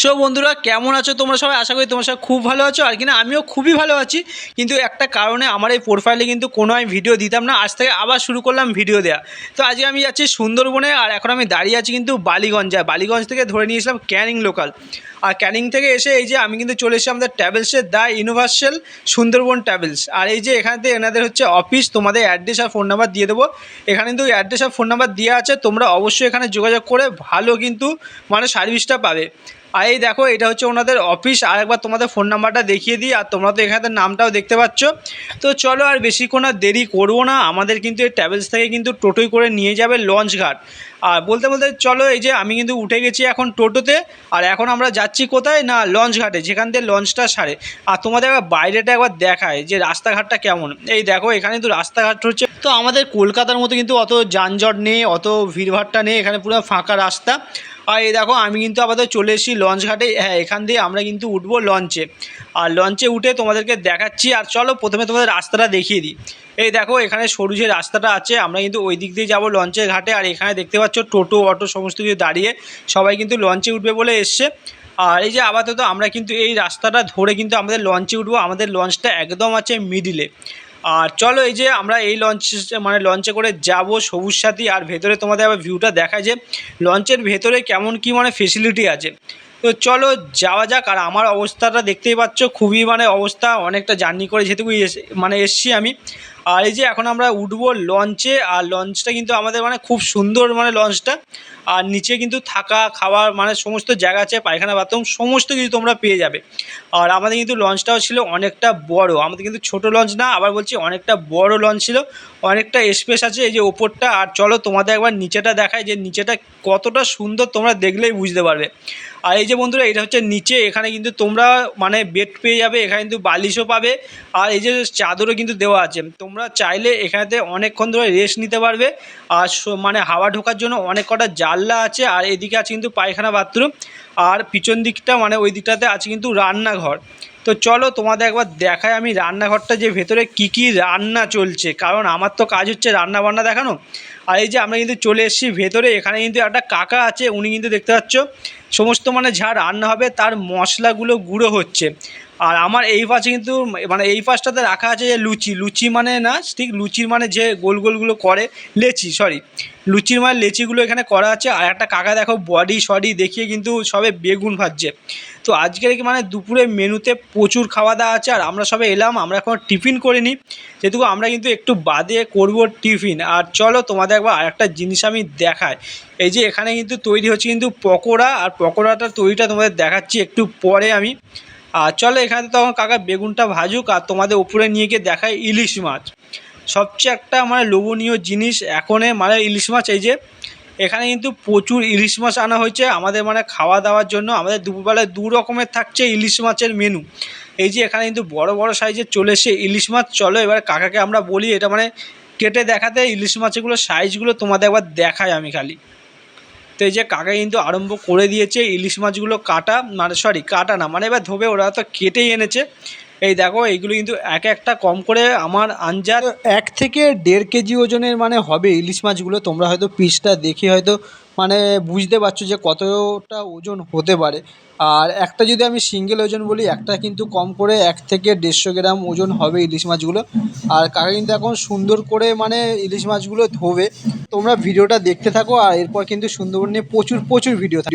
So বন্ধুরা, কেমন আছো তোমরা সবাই? আশা করি তোমরা সবাই খুব ভালো আছো। আর কিনা, আমিও খুবই ভালো আছি। কিন্তু একটা কারণে আমার এই প্রোফাইলে কিন্তু কোনো আমি ভিডিও দিতাম না। আজ থেকে আবার শুরু করলাম ভিডিও দেওয়া তো আজকে আমি যাচ্ছি সুন্দরবনে, আর এখন আমি দাঁড়িয়ে আছি কিন্তু বালিগঞ্জে। বালিগঞ্জ থেকে ধরে নিয়েছিলাম ক্যানিং লোকাল আর ক্যানিং থেকে এসে এই যে আমি কিন্তু চলে এসেছি আমাদের ট্রাভেলসের দ্য ইউনিভার্সাল সুন্দরবন ট্রাভেলস আর এই যে এখানে এনাদের হচ্ছে অফিস তোমাদের অ্যাড্রেস আর ফোন নাম্বার দিয়ে দেবো। এখানে কিন্তু অ্যাড্রেস আর ফোন নাম্বার দেওয়া আছে। তোমরা অবশ্যই এখানে যোগাযোগ করে ভালো কিন্তু মানে সার্ভিসটা পাবে। আর এই দেখো, এটা হচ্ছে ওনাদের অফিস আর একবার তোমাদের ফোন নাম্বারটা দেখিয়ে দিই, আর তোমরা তো এখানে নামটাও দেখতে পাচ্ছ। তো চলো আর বেশিক্ষণ আর দেরি করব না। আমাদের কিন্তু এই ট্রাভেলস থেকে কিন্তু টোটোই করে নিয়ে যাবে লঞ্চ ঘাট। আর বলতে বলতে চলো, এই যে আমি কিন্তু উঠে গেছি এখন টোটোতে। আর এখন আমরা যাচ্ছি কোথায়? না লঞ্চ ঘাটে, যেখান থেকে লঞ্চটা সারে। আর তোমাদের একবার বাইরেটা একবার দেখায় যে রাস্তাঘাটটা কেমন। এই দেখো, এখানে কিন্তু রাস্তাঘাট হচ্ছে তো আমাদের কলকাতার মতো কিন্তু অত যানজট নেই, অত ভিড়ভাট্টা নেই, এখানে পুরো ফাঁকা রাস্তা। আর এই দেখো, আমি কিন্তু আপাতত চলে এসেছি লঞ্চ ঘাটে। হ্যাঁ এখান দিয়ে আমরা কিন্তু উঠবো লঞ্চে। আর লঞ্চে উঠে তোমাদেরকে দেখাচ্ছি, আর চলো প্রথমে তোমাদের রাস্তাটা দেখিয়ে দিই। এই দেখো, এখানে সরু যে রাস্তাটা আছে, আমরা কিন্তু ওই দিক দিয়ে যাব লঞ্চের ঘাটে। আর এখানে দেখতে পাচ্ছ, টোটো, অটো, সমস্ত কিছু দাঁড়িয়ে সবাই কিন্তু লঞ্চে উঠবে বলে এসছে। আর এই যে আপাতত আমরা কিন্তু এই রাস্তাটা ধরে কিন্তু আমাদের লঞ্চে উঠবো। আমাদের লঞ্চটা একদম আছে মিডিলে। আর চলো এই যে আমরা এই লঞ্চ মানে লঞ্চে করে যাব সবুজ সাথী, আর ভেতরে তোমাদের আবার ভিউটা দেখায় যে লঞ্চের ভেতরে কেমন কি মানে ফেসিলিটি আছে। তো চলো যাওয়া যাক, আর আমার অবস্থাটা দেখতেই পাচ্ছ, খুবই মানে অবস্থা, অনেকটা জার্নি করে যেহেতু মানে এসছি আমি। আর এই যে এখন আমরা উঠবো লঞ্চে আর লঞ্চটা কিন্তু আমাদের মানে খুব সুন্দর মানে লঞ্চটা আর নিচে কিন্তু থাকা খাওয়ার মানে সমস্ত জায়গা আছে, পায়খানা বাথরুম সমস্ত কিছু তোমরা পেয়ে যাবে। আর আমাদের কিন্তু লঞ্চটাও ছিল অনেকটা বড়। আমাদের কিন্তু ছোট লঞ্চ না, আবার বলছি অনেকটা বড় লঞ্চ ছিল। অনেকটা স্পেস আছে এই যে ওপরটা। আর চলো তোমাদের একবার নিচেটা দেখায় যে নিচেটা কতটা সুন্দর তোমরা দেখলেই বুঝতে পারবে। আর এই যে বন্ধুরা, এটা হচ্ছে নিচে। এখানে কিন্তু তোমরা মানে বেড পেয়ে যাবে, এখানে কিন্তু বালিশও পাবে। আর এই যে চাদরও কিন্তু দেওয়া আছে। তোমরা চাইলে এখানেতে অনেকক্ষণ ধরে রেস্ট নিতে পারবে। আর মানে হাওয়া ঢোকার জন্য অনেক কটা জানলা আছে, আর এদিকে আছে কিন্তু পায়খানা বাথরুম। আর পিছন দিকটা মানে ওই দিকটাতে আছে কিন্তু রান্নাঘর। তো চলো তোমাদের একবার দেখায় আমি রান্নাঘরটা যে ভেতরে কি কি রান্না চলছে। কারণ আমার তো কাজ হচ্ছে রান্না বান্না দেখানো। আর এই যে আমরা কিন্তু চলে এসেছি ভেতরে, এখানে কিন্তু একটা কাকা আছে, উনি কিন্তু দেখতে পাচ্ছ, সমস্ত মানে যা রান্না হবে তার মশলাগুলো গুঁড়ো হচ্ছে। আর আমার এই পাশে কিন্তু মানে এই পাশটাতে রাখা আছে যে লুচি লুচি মানে না, ঠিক লুচির মানে যে গোল গোলগুলো করে, লেচি সরি লুচির মানে লেচিগুলো এখানে করা আছে। আর একটা কাকা দেখো বডি সডি দেখিয়ে কিন্তু সবে বেগুন ভাজছে। তো আজকের মানে দুপুরে মেনুতে প্রচুর খাওয়া দাওয়া আছে, আর আমরা সবে এলাম, আমরা এখন টিফিন করিনি। যেহেতু আমরা কিন্তু একটু বাদে করব টিফিন। আর চলো তোমাদের একবার আরেকটা জিনিস আমি দেখাই। এই যে এখানে কিন্তু তৈরি হচ্ছে কিন্তু পকোড়া। আর পকোড়াটা তৈরিটা তোমাদের দেখাচ্ছি একটু পরে আমি। আর চলো এখানে তখন কাকা বেগুনটা ভাজুক। আর তোমাদের উপরে নিয়ে গিয়ে দেখায় ইলিশ মাছ। সবচেয়ে একটা মানে লোভনীয় জিনিস এখনে মানে ইলিশ মাছ। এই যে এখানে কিন্তু প্রচুর ইলিশ মাছ আনা হয়েছে। আমাদের মানে খাওয়া দাওয়ার জন্য আমাদের দুপুরবেলায় দু রকমের থাকছে ইলিশ মাছের মেনু এই যে এখানে কিন্তু বড় বড় সাইজের চলে এসে ইলিশ মাছ। চলো এবার কাকাকে আমরা বলি, এটা মানে কেটে দেখাতে ইলিশ মাছগুলো সাইজগুলো তোমাদের একবার দেখাই আমি খালি। তো এই যে কাকা কিন্তু আরম্ভ করে দিয়েছে ইলিশ মাছগুলো কাটা মানে সরি কাটা না মানে এবার ধোবে, ওরা তো কেটেই এনেছে। এই দেখো, এইগুলো কিন্তু এক একটা কম করে আমার আঞ্জার এক থেকে দেড় কেজি ওজনের মানে হবে ইলিশ মাছগুলো, তোমরা হয়তো পিসটা দেখে হয়তো মানে বুঝতে পারছ যে কতটা ওজন হতে পারে। আর একটা যদি আমি সিঙ্গেল ওজন বলি, একটা কিন্তু কম করে এক থেকে দেড়শো গ্রাম ওজন হবে ইলিশ মাছগুলো। আর কাকা কিন্তু এখন সুন্দর করে মানে ইলিশ মাছগুলো ধোবে। তোমরা ভিডিওটা দেখতে থাকো আর এরপর কিন্তু সুন্দরবন নিয়ে প্রচুর প্রচুর ভিডিও থাকবে।